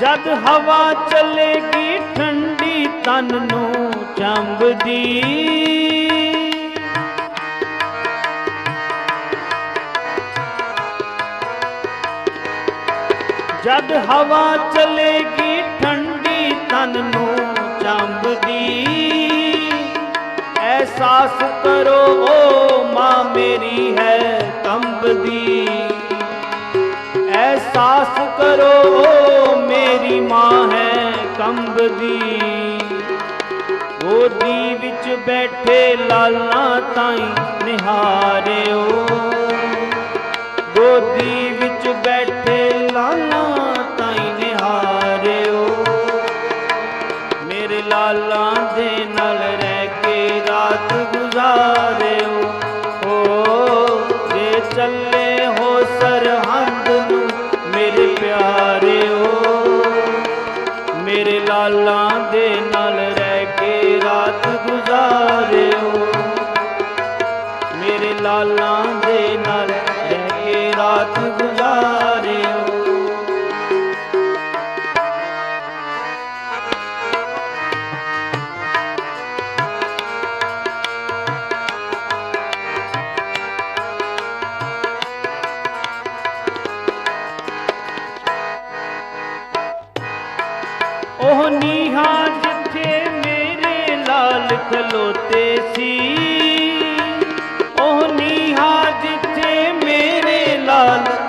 ਜਦ ਹਵਾ ਚੱਲੇਗੀ ਠੰਡੀ ਤਨ ਨੂੰ ਚੰਬਦੀ। ਜਦ ਹਵਾ ਚੱਲੇਗੀ ਠੰਡੀ ਤਨ ਨੂੰ ਚੰਬਦੀ। ਅਹਿਸਾਸ ਕਰੋ, ਓ ਮਾਂ ਮੇਰੀ ਹੈ ਕੰਬਦੀ। ਅਹਿਸਾਸ ਕਰੋ, ਓ ਹੈ ਕੰਬਦੀ ਗੋਦੀ ਵਿੱਚ ਬੈਠੇ ਲਾਲਾਂ ਤਾਈ ਨਿਹਾਰਿਓ। ਗੋਦੀ ਵਿੱਚ ਬੈਠੇ ਲਾਲਾਂ ਤਾਈ ਨਿਹਾਰਿਓ। ਮੇਰੇ ਲਾਲਾਂ ਦੇ ਨਾਲ ਲਾਲਾਂ ਦੇ ਨਾਲ ਰਹਿ ਕੇ ਰਾਤ ਗੁਜ਼ਾਰਿਓ। ਉਹ ਨੀਹਾਂ ਜਿੱਥੇ ਮੇਰੇ ਲਾਲ ਖਲੋਤੇ ਸੀ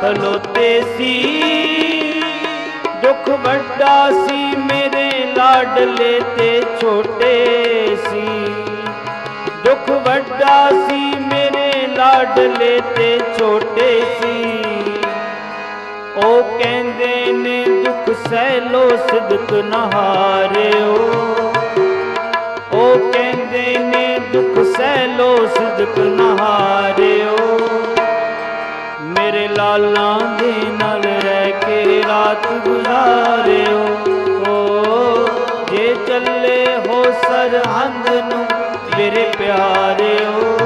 ਖਲੋਤੇ ਸੀ। ਦੁੱਖ ਵੱਡਾ ਸੀ, ਮੇਰੇ ਲਾਡਲੇ ਤੇ ਛੋਟੇ ਸੀ। ਦੁੱਖ ਵੱਡਾ ਸੀ, ਮੇਰੇ ਲਾਡਲੇ ਤੇ ਛੋਟੇ ਸੀ। ਉਹ ਕਹਿੰਦੇ ਨੇ, ਦੁੱਖ ਸਹਿ ਲੋ ਸਿਦਕ ਨਹਾਰਿਓ ਉਹ ਕਹਿੰਦੇ ਨੇ, ਦੁੱਖ ਸਹਿ ਲੋ ਸਿਦਕ ਨਹਾਰੇ ਮੇਰੇ ਲਾਲਾਂ ਦੇ ਨਾਲ ਰਹਿ ਕੇ ਰਾਤ ਗੁਜ਼ਾਰਿਓ। ਓ, ਜੇ ਚੱਲੇ ਹੋ ਸਰਹੰਦ ਨੂੰ ਮੇਰੇ ਪਿਆਰਿਓ